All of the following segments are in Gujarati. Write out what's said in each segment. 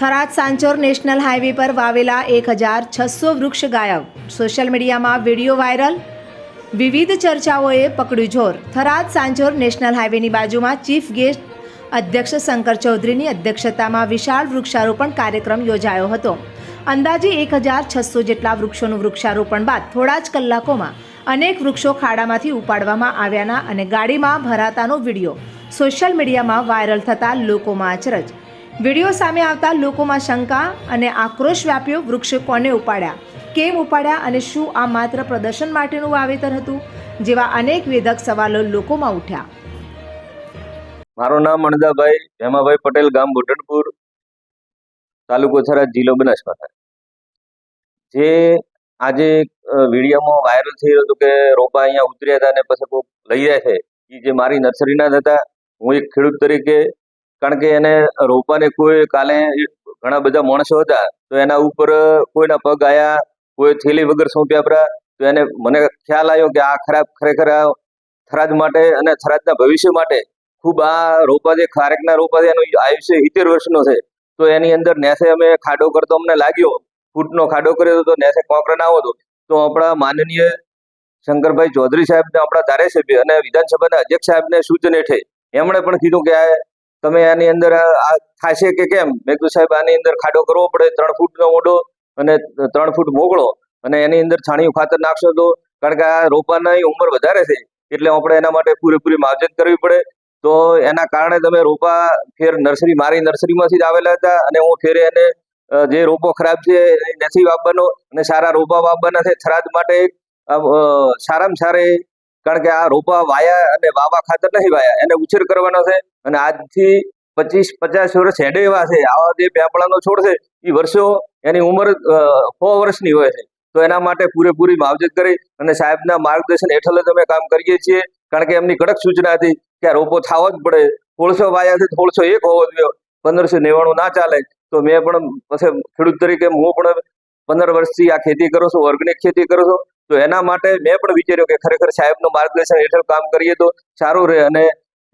થરાદ સાંચોર નેશનલ હાઈવે પર વાવેલા એક હજાર છસો વૃક્ષ ગાયબ. સોશિયલ મીડિયામાં વીડિયો વાયરલ. વિવિધ ચર્ચાઓએ પકડ્યું જોર. થરાદ સાંચોર નેશનલ હાઈવેની બાજુમાં ચીફ ગેસ્ટ અધ્યક્ષ શંકર ચૌધરીની અધ્યક્ષતામાં વિશાળ વૃક્ષારોપણ કાર્યક્રમ યોજાયો હતો. અંદાજે એક હજાર છસો જેટલા વૃક્ષોનું વૃક્ષારોપણ બાદ થોડા જ કલાકોમાં અનેક વૃક્ષો ખાડામાંથી ઉપાડવામાં આવ્યાના અને ગાડીમાં ભરાતાનો વીડિયો સોશિયલ મીડિયામાં વાયરલ થતાં લોકોમાં અચરજ. વીડિયો સામે આવતા લોકોમાં શંકા અને આક્રોશ વ્યાપ્યો વૃક્ષ કોને ઉપાડ્યા? કેમ ઉપાડ્યા અને શું આ માત્ર પ્રદર્શન માટેનું વાવેતર હતું? જેવા અનેક વેધક સવાલો લોકોમાં ઉઠ્યા. મારું નામ અણદાભાઈ હેમાભાઈ પટેલ, ગામ બોટનપુર તાલુકો થરાદ, જિલ્લો બનાસકાંઠા. જે આજે વિડીયોમાં વાયરલ થઈ રહ્યું હતો કે રોપા અહીંયા ઉતર્યા હતા અને પછી કોક લઈ જાય છે એ જે મારી નર્સરીના જ હતા, હું એક ખેડૂત તરીકે કારણ કે એને રોપાને કોઈ કાલે ઘણા બધા માણસો હતા, તો એના ઉપર કોઈના પગ આયા, કોઈ થેલી વગર સોંપ્યા પરા, તો એને મને ખ્યાલ આવ્યો કે આ ખરાબ ખરેખર આ થરાદ માટે અને થરાદના ભવિષ્ય માટે ખૂબ આ રોપા જે ખારેકના રોપા છે આયુષ્ય સિત્તેર વર્ષનો છે. તો એની અંદર નેસે અમે ખાડો કરતો અમને લાગ્યો, ફૂટનો ખાડો કર્યો હતો નેસે કોંકરા ના આવતો. તો આપણા માનનીય શંકરભાઈ ચૌધરી સાહેબને આપણા ધારાસભ્ય અને વિધાનસભાના અધ્યક્ષ સાહેબને સૂચન હેઠે એમણે પણ કીધું કે આ તમે આની અંદર, આ થશે કે કેમ? મેં કીધું સાહેબ, આની અંદર ખાડો કરવો પડે, ત્રણ ફૂટનો મોઢો અને ત્રણ ફૂટ મોગળો અને એની અંદર છાણિયું ખાતર નાખશો તો, કારણ કે આ રોપાની ઉંમર વધારે છે, એટલે આપણે એના માટે પૂરેપૂરી માવજત કરવી પડે. તો એના કારણે તમે રોપા ફેર નર્સરી, મારી નર્સરીમાંથી જ આવેલા હતા અને હું ફેરે એને જે રોપો ખરાબ છે એ નથી વાપવાનો અને સારા રોપા વાપવાના છે, થરાદ માટે સારામાં સારી કારણ કે આ રોપા વાયા અને વાવા ખાતર નહીં વાયા, એને ઉછેર કરવાનો છે અને આજથી પચીસ, પચાસ વર્ષ હેડે એવા છે. આવા જે પેપળાનો છોડ છે એ વર્ષો એની ઉંમર સો વર્ષની હોય છે. તો એના માટે પૂરેપૂરી માવજત કરી અને સાહેબના માર્ગદર્શન હેઠળ જ અમે કામ કરીએ છીએ. કારણ કે એમની કડક સૂચના હતી કે આ રોપો થવો જ પડે. થોડસો વાયા છે થોડસો એક હોવો જોઈએ. પંદરસો નેવાણું ના ચાલે. તો મેં પણ પછી ખેડૂત તરીકે હું પણ પંદર વર્ષથી આ ખેતી કરું છું ઓર્ગેનિક ખેતી કરું છું. તો એના માટે મેં પણ વિચાર્યું કે ખરેખર સાહેબનું માર્ગદર્શન હેઠળ કામ કરીએ તો સારું રહે અને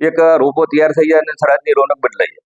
એક રોપો તૈયાર થઈ જાય અને થરાદની રોનક બદલાઈ જાય.